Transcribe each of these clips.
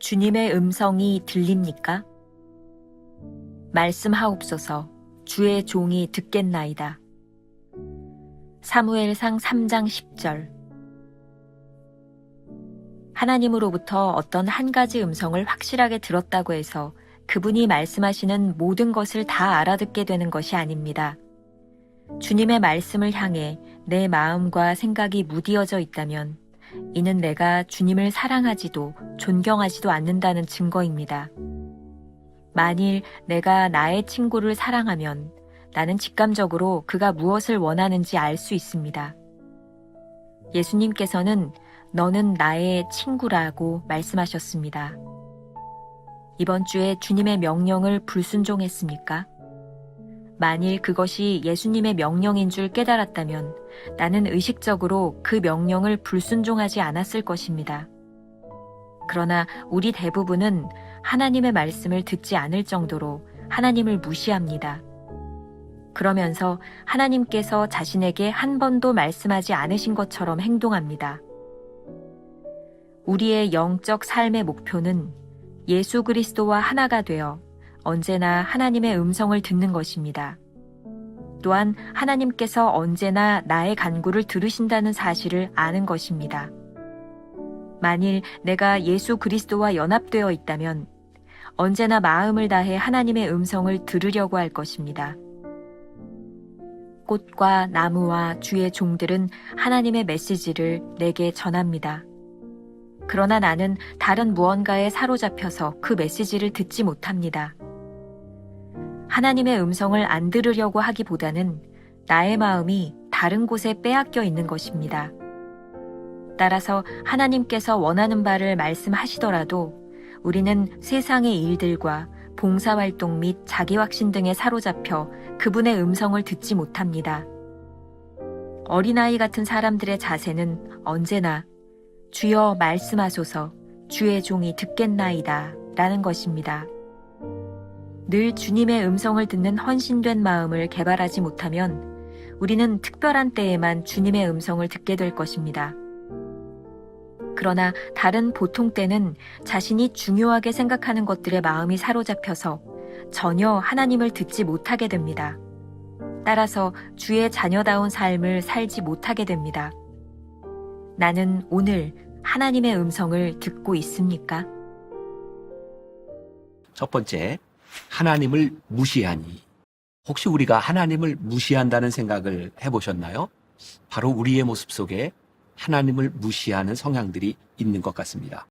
주님의 음성이 들립니까? 말씀하옵소서 주의 종이 듣겠나이다. 사무엘상 3장 10절 하나님으로부터 어떤 한 가지 음성을 확실하게 들었다고 해서 그분이 말씀하시는 모든 것을 다 알아듣게 되는 것이 아닙니다. 주님의 말씀을 향해 내 마음과 생각이 무디어져 있다면 이는 내가 주님을 사랑하지도 존경하지도 않는다는 증거입니다. 만일 내가 나의 친구를 사랑하면 나는 직감적으로 그가 무엇을 원하는지 알 수 있습니다. 예수님께서는 너는 나의 친구라고 말씀하셨습니다. 이번 주에 주님의 명령을 불순종했습니까? 만일 그것이 예수님의 명령인 줄 깨달았다면 나는 의식적으로 그 명령을 불순종하지 않았을 것입니다. 그러나 우리 대부분은 하나님의 말씀을 듣지 않을 정도로 하나님을 무시합니다. 그러면서 하나님께서 자신에게 한 번도 말씀하지 않으신 것처럼 행동합니다. 우리의 영적 삶의 목표는 예수 그리스도와 하나가 되어 언제나 하나님의 음성을 듣는 것입니다. 또한 하나님께서 언제나 나의 간구를 들으신다는 사실을 아는 것입니다. 만일 내가 예수 그리스도와 연합되어 있다면 언제나 마음을 다해 하나님의 음성을 들으려고 할 것입니다. 꽃과 나무와 주의 종들은 하나님의 메시지를 내게 전합니다. 그러나 나는 다른 무언가에 사로잡혀서 그 메시지를 듣지 못합니다. 하나님의 음성을 안 들으려고 하기보다는 나의 마음이 다른 곳에 빼앗겨 있는 것입니다. 따라서 하나님께서 원하는 바를 말씀하시더라도 우리는 세상의 일들과 봉사활동 및 자기확신 등에 사로잡혀 그분의 음성을 듣지 못합니다. 어린아이 같은 사람들의 자세는 언제나 주여 말씀하소서 주의 종이 듣겠나이다 라는 것입니다. 늘 주님의 음성을 듣는 헌신된 마음을 개발하지 못하면 우리는 특별한 때에만 주님의 음성을 듣게 될 것입니다. 그러나 다른 보통 때는 자신이 중요하게 생각하는 것들에 마음이 사로잡혀서 전혀 하나님을 듣지 못하게 됩니다. 따라서 주의 자녀다운 삶을 살지 못하게 됩니다. 나는 오늘 하나님의 음성을 듣고 있습니까? 첫 번째, 하나님을 무시하니. 혹시 우리가 하나님을 무시한다는 생각을 해보셨나요? 바로 우리의 모습 속에 하나님을 무시하는 성향들이 있는 것 같습니다.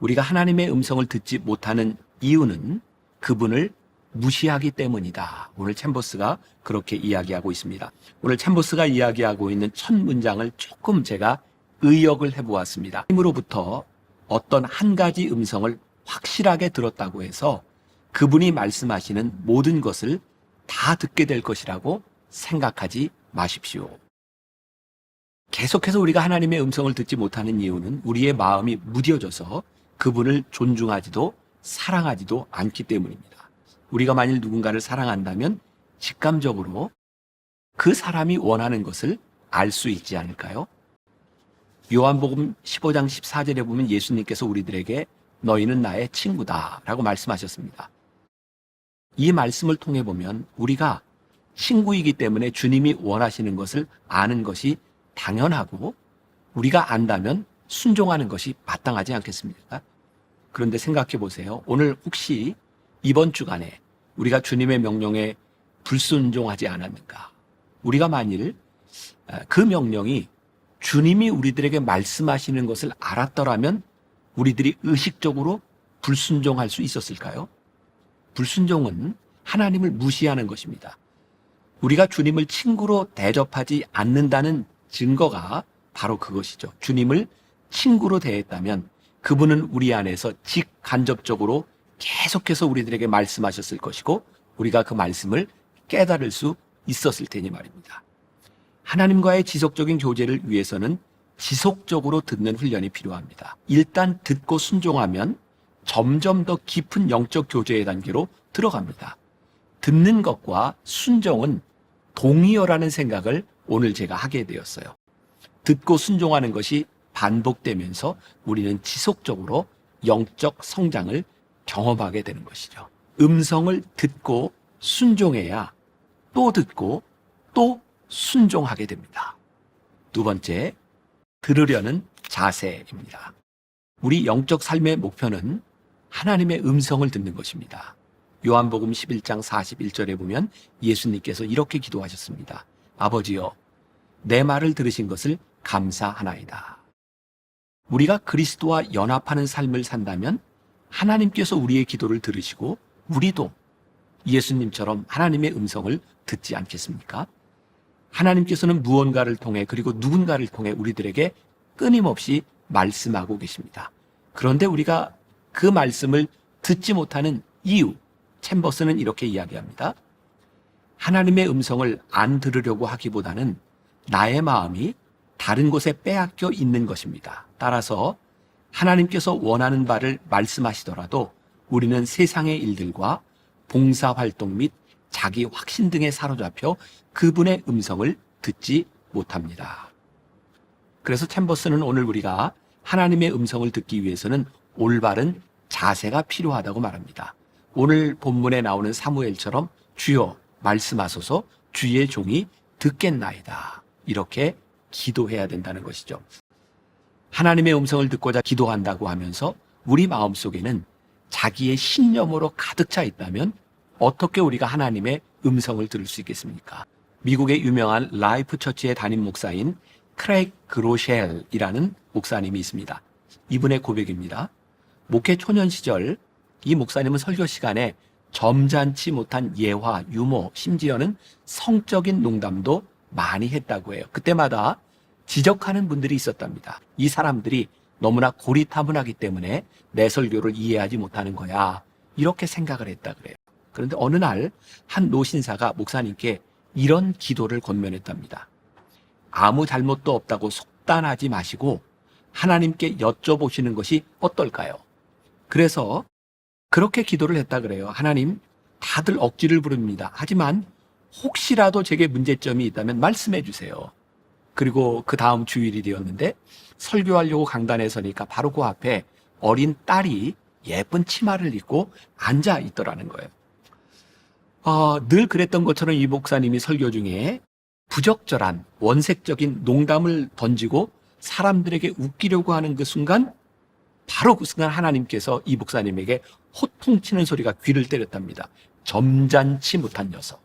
우리가 하나님의 음성을 듣지 못하는 이유는 그분을 무시하기 때문이다. 오늘 챔버스가 그렇게 이야기하고 있습니다. 오늘 챔버스가 이야기하고 있는 첫 문장을 조금 제가 의역을 해보았습니다. 힘으로부터 어떤 한 가지 음성을 확실하게 들었다고 해서 그분이 말씀하시는 모든 것을 다 듣게 될 것이라고 생각하지 마십시오. 계속해서 우리가 하나님의 음성을 듣지 못하는 이유는 우리의 마음이 무뎌져서 그분을 존중하지도 사랑하지도 않기 때문입니다. 우리가 만일 누군가를 사랑한다면 직감적으로 그 사람이 원하는 것을 알 수 있지 않을까요? 요한복음 15장 14절에 보면 예수님께서 우리들에게 너희는 나의 친구다 라고 말씀하셨습니다. 이 말씀을 통해 보면 우리가 친구이기 때문에 주님이 원하시는 것을 아는 것이 당연하고 우리가 안다면 순종하는 것이 마땅하지 않겠습니까? 그런데 생각해 보세요. 오늘 혹시 이번 주간에 우리가 주님의 명령에 불순종하지 않았는가? 우리가 만일 그 명령이 주님이 우리들에게 말씀하시는 것을 알았더라면 우리들이 의식적으로 불순종할 수 있었을까요? 불순종은 하나님을 무시하는 것입니다. 우리가 주님을 친구로 대접하지 않는다는 증거가 바로 그것이죠. 주님을 친구로 대했다면 그분은 우리 안에서 직간접적으로 계속해서 우리들에게 말씀하셨을 것이고 우리가 그 말씀을 깨달을 수 있었을 테니 말입니다. 하나님과의 지속적인 교제를 위해서는 지속적으로 듣는 훈련이 필요합니다. 일단 듣고 순종하면 점점 더 깊은 영적 교제의 단계로 들어갑니다. 듣는 것과 순종은 동의어라는 생각을 오늘 제가 하게 되었어요. 듣고 순종하는 것이 반복되면서 우리는 지속적으로 영적 성장을 경험하게 되는 것이죠. 음성을 듣고 순종해야 또 듣고 또 순종하게 됩니다. 두 번째, 들으려는 자세입니다. 우리 영적 삶의 목표는 하나님의 음성을 듣는 것입니다. 요한복음 11장 41절에 보면 예수님께서 이렇게 기도하셨습니다. 아버지여, 내 말을 들으신 것을 감사하나이다. 우리가 그리스도와 연합하는 삶을 산다면 하나님께서 우리의 기도를 들으시고 우리도 예수님처럼 하나님의 음성을 듣지 않겠습니까? 하나님께서는 무언가를 통해 그리고 누군가를 통해 우리들에게 끊임없이 말씀하고 계십니다. 그런데 우리가 그 말씀을 듣지 못하는 이유, 챔버스는 이렇게 이야기합니다. 하나님의 음성을 안 들으려고 하기보다는 나의 마음이 다른 곳에 빼앗겨 있는 것입니다. 따라서 하나님께서 원하는 바를 말씀하시더라도 우리는 세상의 일들과 봉사 활동 및 자기 확신 등에 사로잡혀 그분의 음성을 듣지 못합니다. 그래서 챔버스는 오늘 우리가 하나님의 음성을 듣기 위해서는 올바른 자세가 필요하다고 말합니다. 오늘 본문에 나오는 사무엘처럼 주여 말씀하소서 주의 종이 듣겠나이다. 이렇게 기도해야 된다는 것이죠. 하나님의 음성을 듣고자 기도한다고 하면서 우리 마음 속에는 자기의 신념으로 가득 차 있다면 어떻게 우리가 하나님의 음성을 들을 수 있겠습니까? 미국의 유명한 라이프 처치의 담임 목사인 크레이크 그로셸이라는 목사님이 있습니다. 이분의 고백입니다. 목회 초년 시절 이 목사님은 설교 시간에 점잖지 못한 예화, 유머, 심지어는 성적인 농담도 많이 했다고 해요. 그때마다 지적하는 분들이 있었답니다. 이 사람들이 너무나 고리타분하기 때문에 내 설교를 이해하지 못하는 거야. 이렇게 생각을 했다 그래요. 그런데 어느 날 한 노신사가 목사님께 이런 기도를 권면했답니다. 아무 잘못도 없다고 속단하지 마시고 하나님께 여쭤보시는 것이 어떨까요? 그래서 그렇게 기도를 했다 그래요. 하나님, 다들 억지를 부릅니다. 하지만 혹시라도 제게 문제점이 있다면 말씀해 주세요. 그리고 그 다음 주일이 되었는데 설교하려고 강단에 서니까 바로 그 앞에 어린 딸이 예쁜 치마를 입고 앉아 있더라는 거예요. 어, 늘 그랬던 것처럼 이 목사님이 설교 중에 부적절한 원색적인 농담을 던지고 사람들에게 웃기려고 하는 그 순간 바로 그 순간 하나님께서 이 목사님에게 호통치는 소리가 귀를 때렸답니다. 점잖지 못한 녀석.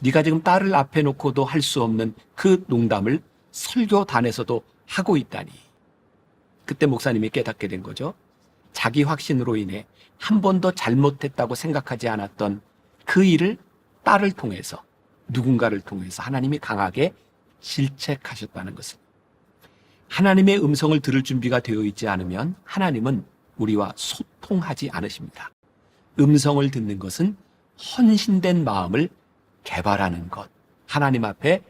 네가 지금 딸을 앞에 놓고도 할 수 없는 그 농담을 설교단에서도 하고 있다니. 그때 목사님이 깨닫게 된 거죠. 자기 확신으로 인해 한 번도 잘못했다고 생각하지 않았던 그 일을 딸을 통해서 누군가를 통해서 하나님이 강하게 질책하셨다는 것을. 하나님의 음성을 들을 준비가 되어 있지 않으면 하나님은 우리와 소통하지 않으십니다. 음성을 듣는 것은 헌신된 마음을 개발하는 것, 하나님 앞에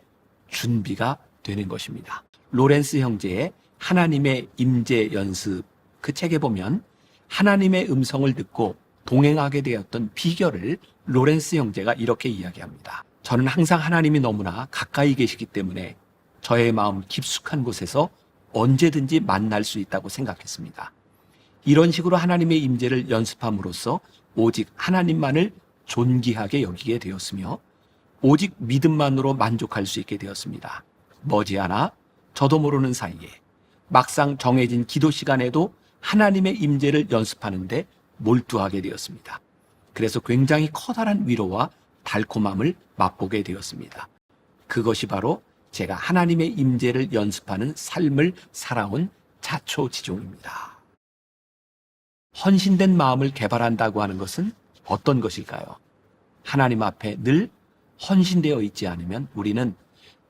준비가 되는 것입니다. 로렌스 형제의 하나님의 임재 연습 그 책에 보면 하나님의 음성을 듣고 동행하게 되었던 비결을 로렌스 형제가 이렇게 이야기합니다. 저는 항상 하나님이 너무나 가까이 계시기 때문에 저의 마음 깊숙한 곳에서 언제든지 만날 수 있다고 생각했습니다. 이런 식으로 하나님의 임재를 연습함으로써 오직 하나님만을 존귀하게 여기게 되었으며 오직 믿음만으로 만족할 수 있게 되었습니다. 머지않아 저도 모르는 사이에 막상 정해진 기도 시간에도 하나님의 임재를 연습하는데 몰두하게 되었습니다. 그래서 굉장히 커다란 위로와 달콤함을 맛보게 되었습니다. 그것이 바로 제가 하나님의 임재를 연습하는 삶을 살아온 자초지종입니다. 헌신된 마음을 개발한다고 하는 것은 어떤 것일까요? 하나님 앞에 늘 헌신되어 있지 않으면 우리는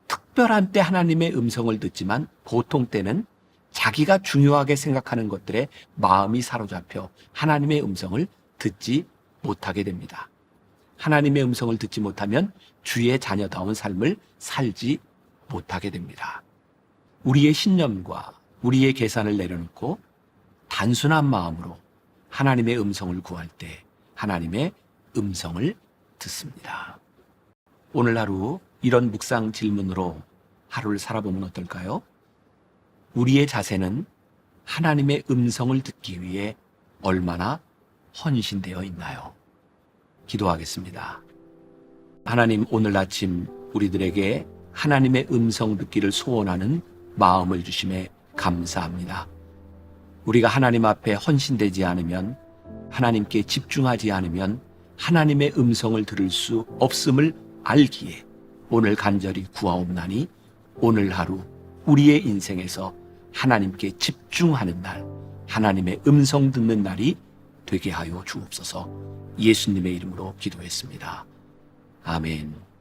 특별한 때 하나님의 음성을 듣지만 보통 때는 자기가 중요하게 생각하는 것들에 마음이 사로잡혀 하나님의 음성을 듣지 못하게 됩니다. 하나님의 음성을 듣지 못하면 주의 자녀다운 삶을 살지 못하게 됩니다. 우리의 신념과 우리의 계산을 내려놓고 단순한 마음으로 하나님의 음성을 구할 때 하나님의 음성을 듣습니다. 오늘 하루 이런 묵상 질문으로 하루를 살아보면 어떨까요? 우리의 자세는 하나님의 음성을 듣기 위해 얼마나 헌신되어 있나요? 기도하겠습니다. 하나님 오늘 아침 우리들에게 하나님의 음성 듣기를 소원하는 마음을 주심에 감사합니다. 우리가 하나님 앞에 헌신되지 않으면 하나님께 집중하지 않으면 하나님의 음성을 들을 수 없음을 알기에 오늘 간절히 구하옵나니 오늘 하루 우리의 인생에서 하나님께 집중하는 날, 하나님의 음성 듣는 날이 되게 하여 주옵소서 예수님의 이름으로 기도했습니다. 아멘.